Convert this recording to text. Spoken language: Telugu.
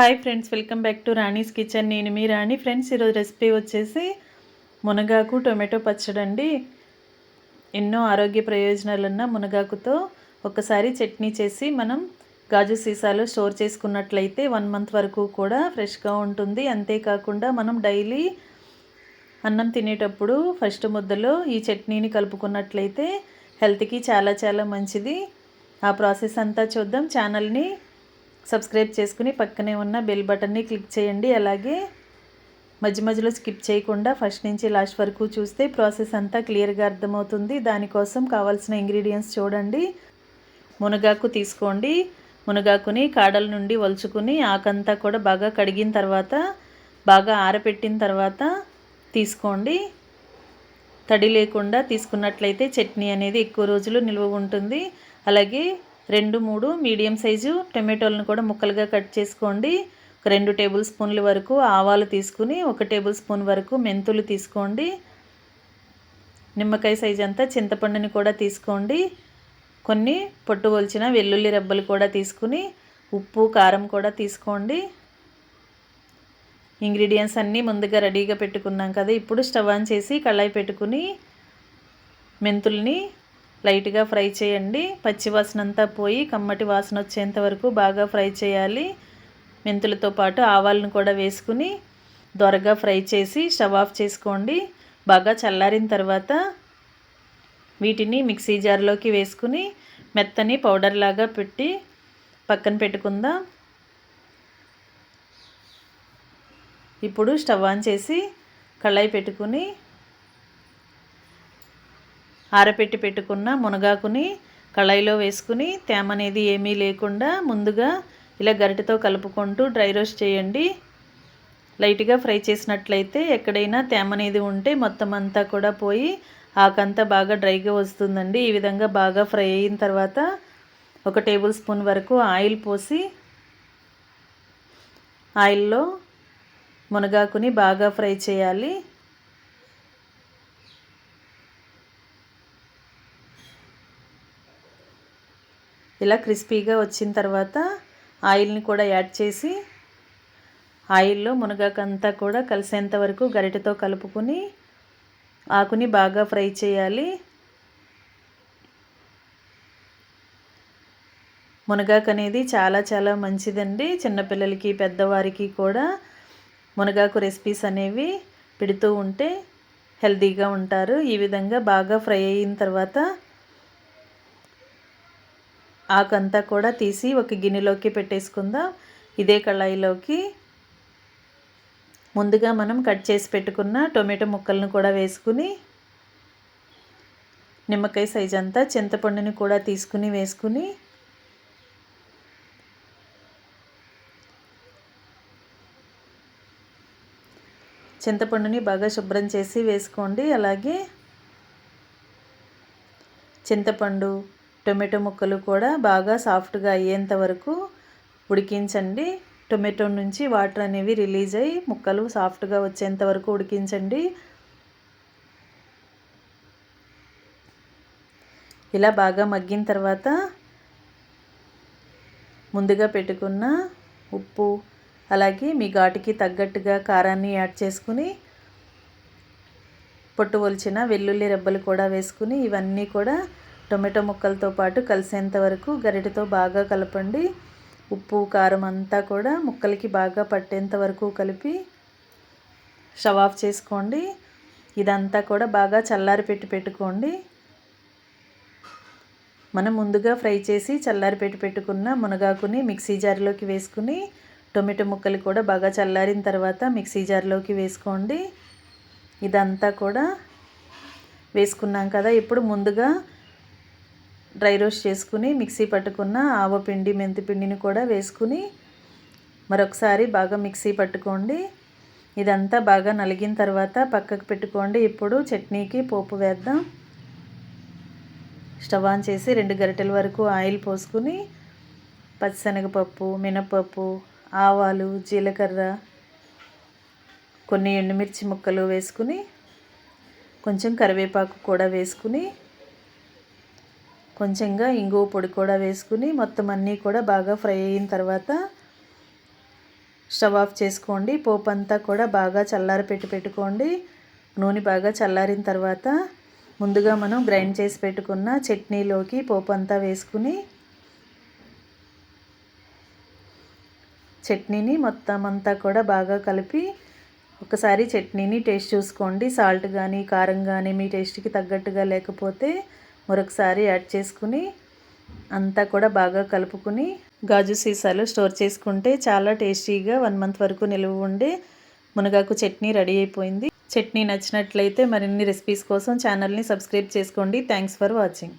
Hi friends welcome back to Rani's kitchen. నేను మీ రాణి. ఫ్రెండ్స్ ఈరోజు రెసిపీ వచ్చేసి మునగాకు టొమాటో పచ్చడి అండి. ఎన్నో ఆరోగ్య ప్రయోజనాలు ఉన్న మునగాకుతో ఒకసారి చట్నీ చేసి మనం గాజు సీసాలో స్టోర్ చేసుకున్నట్లయితే వన్ మంత్ వరకు కూడా ఫ్రెష్గా ఉంటుంది. అంతేకాకుండా మనం డైలీ అన్నం తినేటప్పుడు ఫస్ట్ ముద్దలో ఈ చట్నీని కలుపుకున్నట్లయితే హెల్త్కి చాలా చాలా మంచిది. ఆ ప్రాసెస్ అంతా చూద్దాం. ఛానల్ని సబ్స్క్రైబ్ చేసుకుని పక్కనే ఉన్న బెల్ బటన్ని క్లిక్ చేయండి. అలాగే మధ్య మధ్యలో స్కిప్ చేయకుండా ఫస్ట్ నుంచి లాస్ట్ వరకు చూస్తే ప్రాసెస్ అంతా క్లియర్గా అర్థమవుతుంది. దానికోసం కావాల్సిన ఇంగ్రీడియంట్స్ చూడండి. మునగాకు తీసుకోండి. మునగాకుని కాడల నుండి వలుచుకుని ఆకంతా కూడా బాగా కడిగిన తర్వాత బాగా ఆరపెట్టిన తర్వాత తీసుకోండి. తడి లేకుండా తీసుకున్నట్లయితే చట్నీ అనేది ఎక్కువ రోజులు నిల్వ ఉంటుంది. అలాగే రెండు మూడు మీడియం సైజు టమాటోలను కూడా ముక్కలుగా కట్ చేసుకోండి. ఒక రెండు టేబుల్ స్పూన్ల వరకు ఆవాలు తీసుకుని ఒక టేబుల్ స్పూన్ వరకు మెంతులు తీసుకోండి. నిమ్మకాయ సైజు అంతా చింతపండుని కూడా తీసుకోండి. కొన్ని పొట్టు వలిచిన వెల్లుల్లి రెబ్బలు కూడా తీసుకుని ఉప్పు కారం కూడా తీసుకోండి. ఇంగ్రీడియంట్స్ అన్నీ ముందుగా రెడీగా పెట్టుకున్నాం కదా ఇప్పుడు స్టవ్ ఆన్ చేసి కళాయి పెట్టుకుని మెంతుల్ని లైట్గా ఫ్రై చేయండి. పచ్చివాసన అంతా పోయి కమ్మటి వాసన వచ్చేంత వరకు బాగా ఫ్రై చేయాలి. మెంతులతో పాటు ఆవాలను కూడా వేసుకుని దొరగా ఫ్రై చేసి స్టవ్ ఆఫ్ చేసుకోండి. బాగా చల్లారిన తర్వాత వీటిని మిక్సీ జార్లోకి వేసుకుని మెత్తని పౌడర్ లాగా పెట్టి పక్కన పెట్టుకుందాం. ఇప్పుడు స్టవ్ ఆన్ చేసి కళాయి పెట్టుకుని ఆరపెట్టి పెట్టుకున్న మునగాకుని కళాయిలో వేసుకుని తేమ అనేది ఏమీ లేకుండా ముందుగా ఇలా గరిటెతో కలుపుకుంటూ డ్రై రోస్ట్ చేయండి. లైట్గా ఫ్రై చేసినట్లయితే ఎక్కడైనా తేమ అనేది ఉంటే మొత్తం అంతా కూడా పోయి ఆకంతా బాగా డ్రైగా వస్తుందండి. ఈ విధంగా బాగా ఫ్రై అయిన తర్వాత ఒక టేబుల్ స్పూన్ వరకు ఆయిల్ పోసి ఆయిల్లో మునగాకుని బాగా ఫ్రై చేయాలి. ఇలా క్రిస్పీగా వచ్చిన తర్వాత ఆయిల్ని కూడా యాడ్ చేసి ఆయిల్లో మునగాకంతా కూడా కలిసేంత వరకు గరిటెతో కలుపుకొని ఆకుని బాగా ఫ్రై చేయాలి. మునగాకు అనేది చాలా చాలా మంచిదండి. చిన్నపిల్లలకి పెద్దవారికి కూడా మునగాకు రెసిపీస్ అనేవి పెడుతూ ఉంటే హెల్తీగా ఉంటారు. ఈ విధంగా బాగా ఫ్రై అయిన తర్వాత ఆకంతా కూడా తీసి ఒక గిన్నెలోకి పెట్టేసుకుందాం. ఇదే కళాయిలోకి ముందుగా మనం కట్ చేసి పెట్టుకున్న టొమాటో ముక్కలను కూడా వేసుకుని నిమ్మకాయ సైజ్ అంతా చింతపండుని కూడా తీసుకుని వేసుకుని చింతపండుని బాగా శుభ్రం చేసి వేసుకోండి. అలాగే చింతపండు టొమాటో ముక్కలు కూడా బాగా సాఫ్ట్గా అయ్యేంత వరకు ఉడికించండి. టొమాటో నుంచి వాటర్ అనేవి రిలీజ్ అయ్యి ముక్కలు సాఫ్ట్గా వచ్చేంత వరకు ఉడికించండి. ఇలా బాగా మగ్గిన తర్వాత ముందుగా పెట్టుకున్న ఉప్పు అలాగే మీ ఘాటుకి తగ్గట్టుగా కారాన్ని యాడ్ చేసుకుని పొట్టు ఒలిచిన వెల్లుల్లి రెబ్బలు కూడా వేసుకుని ఇవన్నీ కూడా టొమాటో ముక్కలతో పాటు కలిసేంత వరకు గరిటెతో బాగా కలపండి. ఉప్పు కారం అంతా కూడా ముక్కలకి బాగా పట్టేంత వరకు కలిపి షవ్ ఆఫ్ చేసుకోండి. ఇదంతా కూడా బాగా చల్లారి పెట్టి పెట్టుకోండి. మనం ముందుగా ఫ్రై చేసి చల్లారి పెట్టి పెట్టుకున్న మునగాకుని మిక్సీ జార్లోకి వేసుకుని టొమాటో ముక్కలు కూడా బాగా చల్లారిన తర్వాత మిక్సీ జార్లోకి వేసుకోండి. ఇదంతా కూడా వేసుకున్నాం కదా ఇప్పుడు ముందుగా డ్రై రోస్ట్ చేసుకుని మిక్సీ పట్టుకున్న ఆవపిండి మెంతిపిండిని కూడా వేసుకుని మరొకసారి బాగా మిక్సీ పట్టుకోండి. ఇదంతా బాగా నలిగిన తర్వాత పక్కకు పెట్టుకోండి. ఇప్పుడు చట్నీకి పోపు వేద్దాం. స్టవ్ ఆన్ చేసి రెండు గరిటెల వరకు ఆయిల్ పోసుకుని పచ్చిశనగపప్పు మినపప్పు ఆవాలు జీలకర్ర కొన్ని ఎండుమిర్చి ముక్కలు వేసుకుని కొంచెం కరివేపాకు కూడా వేసుకుని కొంచెంగా ఇంగువ పొడి కూడా వేసుకుని మొత్తం అన్నీ కూడా బాగా ఫ్రై అయిన తర్వాత స్టవ్ ఆఫ్ చేసుకోండి. పోపు అంతా కూడా బాగా చల్లారి పెట్టి పెట్టుకోండి. నూనె బాగా చల్లారిన తర్వాత ముందుగా మనం గ్రైండ్ చేసి పెట్టుకున్న చట్నీలోకి పోపు అంతా వేసుకుని చట్నీని మొత్తం అంతా కూడా బాగా కలిపి ఒకసారి చట్నీని టేస్ట్ చూసుకోండి. సాల్ట్ కానీ కారం కానీ మీ టేస్ట్కి తగ్గట్టుగా లేకపోతే మరొకసారి యాడ్ చేసుకుని అంతా కూడా బాగా కలుపుకుని గాజు సీసాలు స్టోర్ చేసుకుంటే చాలా టేస్టీగా వన్ మంత్ వరకు నిలువ ఉండే మునగాకు చట్నీ రెడీ అయిపోయింది. చట్నీ నచ్చినట్లయితే మరిన్ని రెసిపీస్ కోసం ఛానల్ని సబ్స్క్రైబ్ చేసుకోండి. Thanks for watching